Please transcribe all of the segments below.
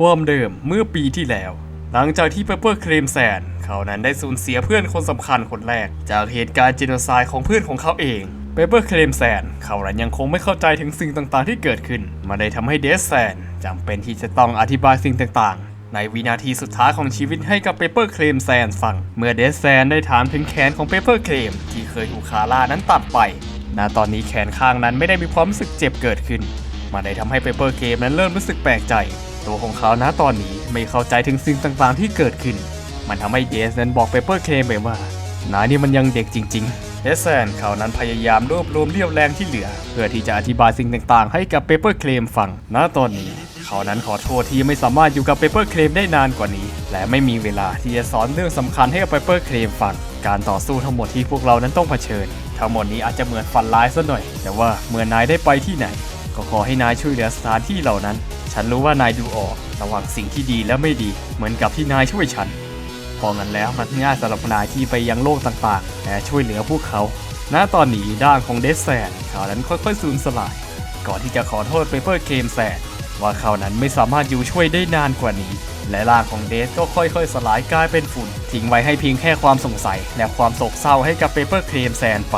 ความเดิมเมื่อปีที่แล้ว หลังจากที่เปเปอร์เคลมแซนเขานั้นได้สูญเสียเพื่อนคนสำคัญคนแรก จากเหตุการณ์จีโนไซด์ของเพื่อนของเขาเองเปเปอร์เคลมแซนเขานั้นยังคงไม่เข้าใจถึงสิ่งต่างๆที่เกิดขึ้นมันได้ทำให้เดซแซนจำเป็นที่จะต้องอธิบายสิ่งต่างๆ ในวินาทีสุดท้ายของชีวิตให้กับเปเปอร์เคลมแซนฟัง เมื่อเดซแซนได้ถามถึงแขนของเปเปอร์เคลมที่เคยถูกคาร่านั้นตัดไป ณ ตอนนี้แขนข้างนั้นไม่ได้มีความรู้สึกเจ็บเกิดขึ้นมันได้ทำให้เปเปอร์เกมนั้นเริ่มรู้สึกแปลกใจ ตัวของเขาณตอนนี้ไม่เข้าใจถึงสิ่งต่างๆที่เกิดขึ้น มันทำให้เดสนั้นบอกเปเปอร์เคมไปว่านายนี่มันยังเด็กจริงๆเดสแซนเขานั้นพยายามรวบรวมเรี่ยวแรงที่เหลือ เพื่อที่จะอธิบายสิ่งต่างๆ ให้กับเปเปอร์เคลมฟัง ณ ตอนนี้ เขานั้นขอโทษที่ไม่สามารถอยู่กับเปเปอร์เคลมได้นานกว่านี้ และไม่มีเวลาที่จะสอนเรื่องสำคัญให้กับเปเปอร์เคลมฟัง การต่อสู้ทั้งหมดที่พวกเรานั้นต้องเผชิญ ทั้งหมดนี้อาจจะเหมือนฝันร้ายซะหน่อย แต่ว่าเมื่อนายได้ไปที่ไหน ก็ขอให้นายช่วยเหลือสถานที่เหล่านั้น ฉันรู้ว่านายดูออกระหว่างสิ่งที่ดีและไม่ดี เหมือนกับที่นายช่วยฉันพองั้นแล้วมันง่ายสำหรับนายที่ไปยังโลกต่างๆ และช่วยเหลือพวกเขา ณ ตอนนี้ด้านของเดซแซนเขานั้นค่อยๆสูญสลาย ก่อนที่จะขอโทษเปเปอร์เคมแซนว่าเขานั้นไม่สามารถอยู่ช่วยได้นานกว่านี้ และร่างของเดซก็ค่อยๆ สลายกลายเป็นฝุ่น ทิ้งไว้ให้เพียงแค่ความสงสัย และความโศกเศร้าให้กับเปเปอร์เคมแซนไป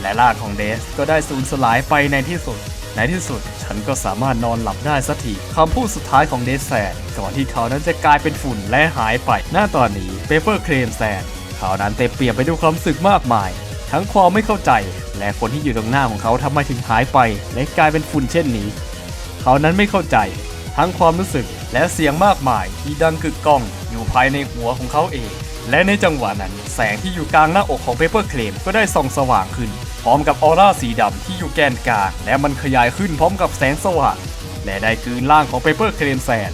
และร่างของเดสก็ได้สูญสลายไปในที่สุด ในที่สุด ฉันก็สามารถนอนหลับได้สักทีคำพูดสุดท้ายของเดสแซนก่อนที่เขานั้นจะกลายเป็นฝุ่นและหายไป หน้าตอนนี้เปเปอร์เคลมแซนเขานั้นเต็มเปี่ยมไปด้วยความรู้สึกมากมาย ทั้งความไม่เข้าใจ และคนที่อยู่ตรงหน้าของเขาทำไมถึงหายไป และกลายเป็นฝุ่นเช่นนี้ เขานั้นไม่เข้าใจ ทั้งความรู้สึกและเสียงมากมายที่ดังกึกก้องอยู่ภายในหัวของเขาเอง และในจังหวะนั้น แสงที่อยู่กลางหน้าอกของเปเปอร์เคลมก็ได้ส่องสว่างขึ้น ร้อมกับออร่าสีดำที่อยู่แกนกลางและมันขยายขึ้นพร้อมกับแสงสว่างและได้กลืนร่างของเปเปอร์เคลมแซน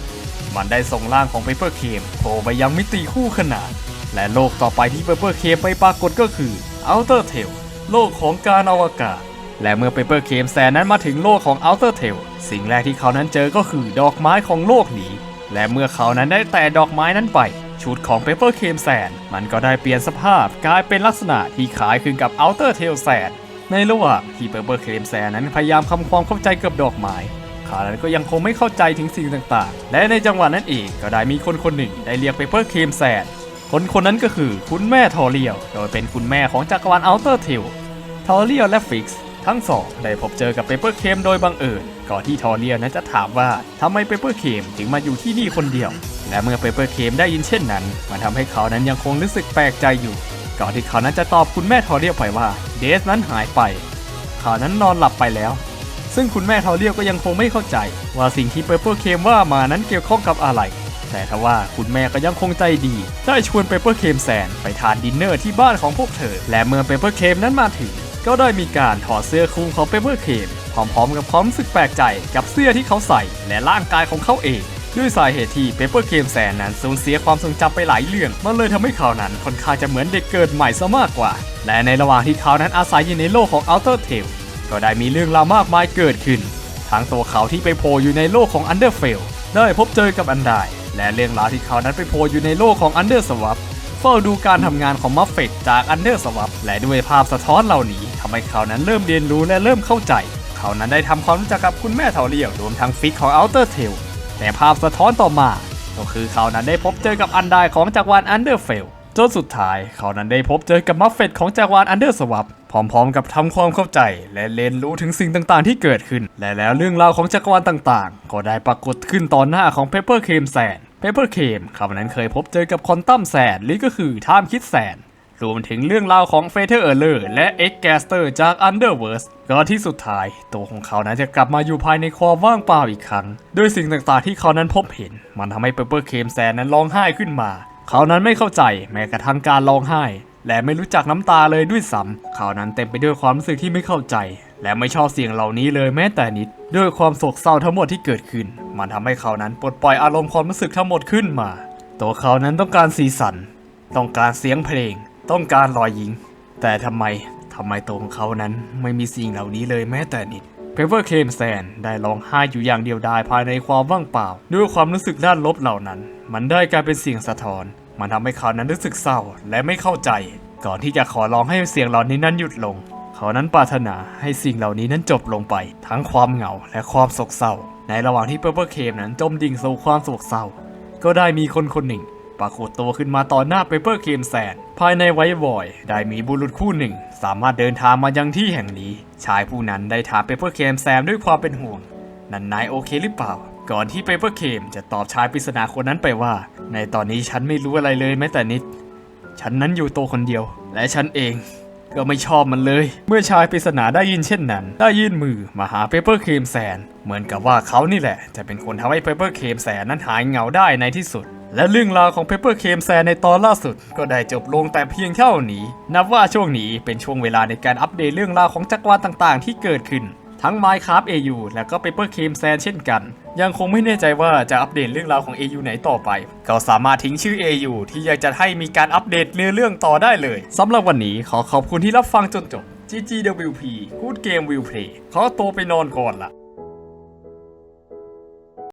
มันได้ส่งร่างของเปเปอร์เคมโผล่ไปยังมิติคู่ขนาน และโลกต่อไปที่เปเปอร์เคมไปปรากฏก็คือ Outer Tail โลกของการอวกาศ และเมื่อเปเปอร์เคมแซนนั้นมาถึงโลกของ Outer Tail สิ่งแรกที่เขานั้นเจอก็คือดอกไม้ของโลกนี้ และเมื่อเขานั้นได้แตะดอกไม้นั้นไป ชุดของเปเปอร์เคมแซนมันก็ได้เปลี่ยนสภาพกลายเป็นลักษณะที่คล้ายคลึงกับ Outer Tail แซน ในระหว่างที่เปเปอร์เคลมแซนนั้นพยายามทำความเข้าใจกับดอกไม้เขานั้นก็ยังคงไม่เข้าใจถึงสิ่งต่างๆ และในจังหวะนั้นเองก็ได้มีคนคนหนึ่งได้เรียกเปเปอร์เคมแซนคนคนนั้นก็คือคุณแม่ทอเรียลโดยเป็นคุณแม่ของจักรวาล Outer Tail ทอเรียลและฟิกซ์ทั้งสองได้พบเจอกับเปเปอร์เคมโดยบังเอิญก่อนที่ทอเรียลนั้นจะถามว่าทำไมเปเปอร์เคมถึงมาอยู่ที่นี่คนเดียว และเมื่อเปเปอร์เคมได้ยินเช่นนั้น มันทำให้เขานั้นยังคงรู้สึกแปลกใจอยู่ ก่อนที่เขานั้นจะตอบคุณแม่ทอเรียไปว่าเดสนั้นหายไป เขานั้นนอนหลับไปแล้ว ซึ่งคุณแม่ทอเรียก็ยังคงไม่เข้าใจ ว่าสิ่งที่เปเปอร์เคมว่ามานั้นเกี่ยวข้องกับอะไร แต่ทว่าคุณแม่ก็ยังคงใจดี ได้ชวนเปเปอร์เคมแซนไปทานดินเนอร์ที่บ้านของพวกเธอ และเมื่อเปเปอร์เคมนั้นมาถึง ก็ได้มีการถอดเสื้อคลุมของเปเปอร์เคมพร้อมๆกับความรู้สึกแปลกใจกับเสื้อที่เขาใส่และร่างกายของเขาเอง ด้วยสาเหตุที่เปเปอร์เคมแซนนั้นสูญเสียความทรงจำไปหลายเรื่อง มันเลยทำให้เขานั้นค่อนข้างจะเหมือนเด็กเกิดใหม่ซะมากกว่า และในระหว่างที่เขานั้นอาศัยอยู่ในโลกของ Outer Tail ก็ได้มีเรื่องราวมากมายเกิดขึ้น ทั้งตัวเขาที่ไปโผล่อยู่ในโลกของ Underfell ได้พบเจอกับอันไดและเรื่องราวที่เขานั้นไปโผล่อยู่ในโลกของ Underswap เฝ้าดูการทำงานของมัฟเฟตจาก Underswap และด้วยภาพสะท้อนเหล่านี้ทำให้เขานั้นเริ่มเรียนรู้และเริ่มเข้าใจ เขานั้นได้ทำความรู้จักกับคุณแม่เทาเรียวรวมทั้งฟิกของ Outer Tail แต่ภาพสะท้อนต่อมา ก็คือเขานั้นได้พบเจอกับอันไดของจักรวาล Underfell จนสุดท้ายเขานั้นได้พบเจอกับมัฟเฟตของจักรวาล Underswap พร้อมๆ กับทำความเข้าใจ และเรียนรู้ถึงสิ่งต่างๆ ที่เกิดขึ้น และแล้วเรื่องราวของจักรวาลต่างๆ ก็ได้ปรากฏขึ้นต่อหน้าของเปเปอร์เคมแซนเปเปอร์เคมเขานั้นเคยพบเจอกับคอนตัมแซนหรือก็คือไทม์คิดแซน รวมถึงเรื่องราวของเฟเธอร์เออร์เลอร์และเอ็กแกสเตอร์จาก Underverse ก่อนที่สุดท้าย ตัวของเขานั้นจะกลับมาอยู่ภายในความว่างเปล่าอีกครั้ง ด้วยสิ่งต่างๆที่เขานั้นพบเห็น มันทำให้เปเปอร์เคมแซนนั้นร้องไห้ขึ้นมา เขานั้นไม่เข้าใจแม้กระทั่งการร้องไห้ และไม่รู้จักน้ำตาเลยด้วยซ้ำเขานั้นเต็มไปด้วยความรู้สึกที่ไม่เข้าใจ และไม่ชอบเสียงเหล่านี้เลยแม้แต่นิด ด้วยความโศกเศร้าทั้งหมดที่เกิดขึ้น มันทำให้เขานั้นปลดปล่อยอารมณ์ความรู้สึกทั้งหมดขึ้นมา ตัวเขานั้นต้องการสีสัน ต้องการเสียงเพลง ต้องการรอยยิ้มแต่ทำไมทำไมตัวของเขานั้นไม่มีสิ่งเหล่านี้เลยแม้แต่นิดเพเวอร์เคมแซนได้ร้องไห้อยู่อย่างเดียวดายภายในความว่างเปล่า ด้วยความรู้สึกด้านลบเหล่านั้น มันได้กลายเป็นเสียงสะท้อน มันทำให้เขานั้นรู้สึกเศร้าและไม่เข้าใจ ก่อนที่จะขอร้องให้เสียงเหล่านี้นั้นหยุดลง เขานั้นปรารถนาให้สิ่งเหล่านี้นั้นจบลงไป ทั้งความเหงาและความโศกเศร้า ในระหว่างที่เปเปอร์เคมนั้นจมดิ่งสู่ความโศกเศร้า ก็ได้มีคนคนหนึ่ง ปรากฏตัวขึ้นมาต่อหน้าเปเปอร์เคมแซนภายในไวท์บอย ได้มีบุรุษคู่หนึ่ง สามารถเดินทางมายังที่แห่งนี้ ชายผู้นั้นได้ถามเปเปอร์เคมแซมด้วยความเป็นห่วง นันนายโอเคหรือเปล่า ก่อนที่เปเปอร์เคมจะตอบชายปริศนาคนนั้นไปว่า ในตอนนี้ฉันไม่รู้อะไรเลยแม้แต่นิด ฉันนั้นอยู่ตัวคนเดียว และฉันเอง ก็ไม่ชอบมันเลย เมื่อชายปริศนาได้ยินเช่นนั้น ได้ยื่นมือมาหาเปเปอร์เคมแซนเหมือนกับว่าเขานี่แหละ จะเป็นคนทำให้เปเปอร์เคมแซนนั้นหายเหงาได้ในที่สุด และเรื่องราวของเปเปอร์เคมแซนในตอนล่าสุด ก็ได้จบลงแต่เพียงเท่านี้ นับว่าช่วงนี้เป็นช่วงเวลาในการอัปเดตเรื่องราวของจักรวาลต่างๆ ที่เกิดขึ้น ทั้ง Minecraft AU และก็ Paper c a m e Sand เช่นกัน ยังคงไม่แน่ใจว่าจะอัปเดตเรื่องราวของ AU ไหนต่อไป ก็สามารถทิ้งชื่อ AU ที่อยากจะให้มีการอัปเดตเนื้อเรื่องต่อได้เลยสำหรับวันนี้ขอขอบคุณที่รับฟังจนจบ GGWP Good Game Will Play ขอตัวไปนอนก่อนละ